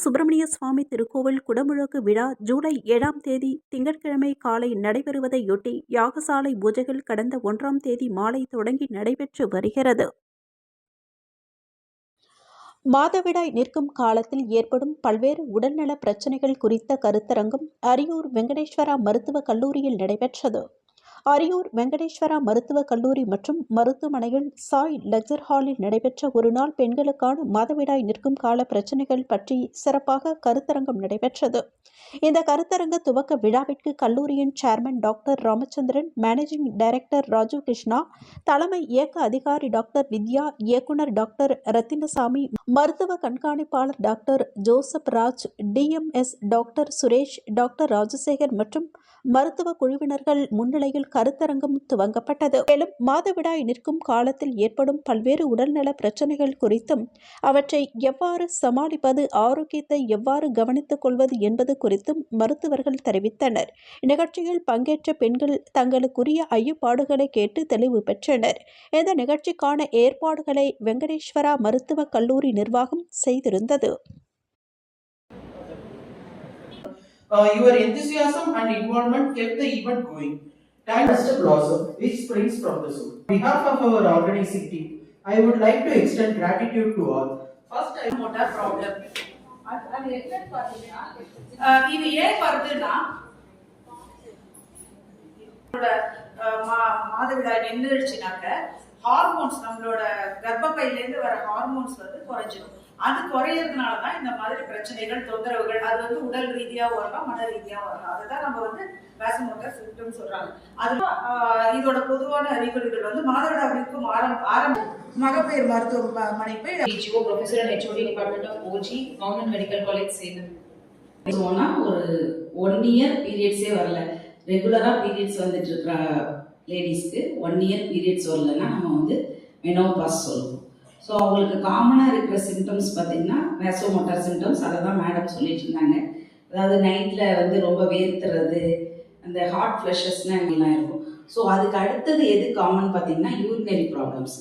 சுப்பிரமணிய சுவாமி திருக்கோவில் குடமுழக்கு விழா ஜூலை ஏழாம் தேதி திங்கட்கிழமை காலை நடைபெறுவதையொட்டி யாகசாலை பூஜைகள் கடந்த ஒன்றாம் தேதி மாலை தொடங்கி நடைபெற்று வருகிறது. மாதவிடாய் நிற்கும் காலத்தில் ஏற்படும் பல்வேறு உடல்நல பிரச்சனைகள் குறித்த கருத்தரங்கம் அரியூர் வெங்கடேஸ்வரா மருத்துவக் கல்லூரியில் நடைபெற்றது. அரியூர் வெங்கடேஸ்வரா மருத்துவக் கல்லூரி மற்றும் மருத்துவமனையில் சாய் லெக்சர் ஹாலில் நடைபெற்ற ஒருநாள் பெண்களுக்கான மாதவிடாய் நிற்கும் கால பிரச்சனைகள் பற்றி சிறப்பாக கருத்தரங்கம் நடைபெற்றது. இந்த கருத்தரங்க துவக்க விழாவிற்கு கல்லூரியின் chairman doctor Ramachandran managing director Raju Krishna தலைமை இயக்க அதிகாரி டாக்டர் வித்யா இயக்குனர் டாக்டர் ரத்தினசாமி மருத்துவ கண்காணிப்பாளர் doctor Joseph Raj DMS doctor Suresh doctor Rajasekar மற்றும் மருத்துவ குழுவினர்கள் முன்னிலையில் கருத்தரங்கம் துவங்கப்பட்டது. மேலும் மாதவிடாய் நிற்கும் காலத்தில் ஏற்படும் பல்வேறு உடல்நல பிரச்சனைகள் குறித்தும் அவற்றை எவ்வாறு சமாளிப்பது ஆரோக்கியத்தை எவ்வாறு கவனித்துக் கொள்வது என்பது குறித்தும் மருத்துவர்கள் தெரிவித்தனர். நிகழ்ச்சியில் பங்கேற்ற பெண்கள் தங்களுக்குரிய ஐயப்பாடுகளை கேட்டு தெளிவு பெற்றனர். இந்த நிகழ்ச்சிக்கான ஏற்பாடுகளை வெங்கடேஸ்வரா மருத்துவக் கல்லூரி நிர்வாகம் செய்திருந்தது. Uh, your enthusiasm and involvement kept the event going. Time Thanks to Blossom, which springs from the soul. On behalf of our organizing team, I would like to extend gratitude to all. First, I want a problem. இது ஏன் வருதுன்னா நம்மளோட, அஹ், மா- மாதவிடாய் நின்றுச்சுனாக்க hormones நம்மளோட கர்ப்பப்பையிலேருந்து வர hormones வந்து குறைஞ்சிடும் அது குறையிறதுனால தான் இந்த மாதிரி பிரச்சனைகள் தொந்தரவுகள் அது வந்து உடல் ரீதியாக வரலாம் மன ரீதியாக வரலாம். அதுதான் நம்ம வந்து வேசமோட்டர் சிம்டம் சொல்றாங்க. அது இதோட பொதுவான அறிகுறிகள் வந்து மாதவிடாய்க்கும் ஆரம்ப ஆரம்ப மகப்பேர் மருத்துவமனை போய் PGO professor and HOD department of OG government medical college Salem சொன்னா ஒரு ஒன் இயர் பீரியட்ஸே வரல. ரெகுலரா பீரியட்ஸ் வந்துட்டு இருக்கிற லேடிஸ்க்கு ஒன் இயர் பீரியட்ஸ் வரலன்னா நம்ம வந்து மெனோபாஸ் சொல்லுவோம் ஸோ அவங்களுக்கு காமனாக இருக்கிற சிம்டம்ஸ் பார்த்தீங்கன்னா வேசோமோட்டார் சிம்டம்ஸ் அதை தான் மேடம் சொல்லிட்டு இருந்தாங்க அதாவது நைட்டில் வந்து ரொம்ப வேர்த்துறது அந்த ஹார்ட் ஃப்ளஷஸ்னால் எல்லாம் இருக்கும். ஸோ அதுக்கு அடுத்தது எது காமன் பார்த்தீங்கன்னா யூரினரி ப்ராப்ளம்ஸ்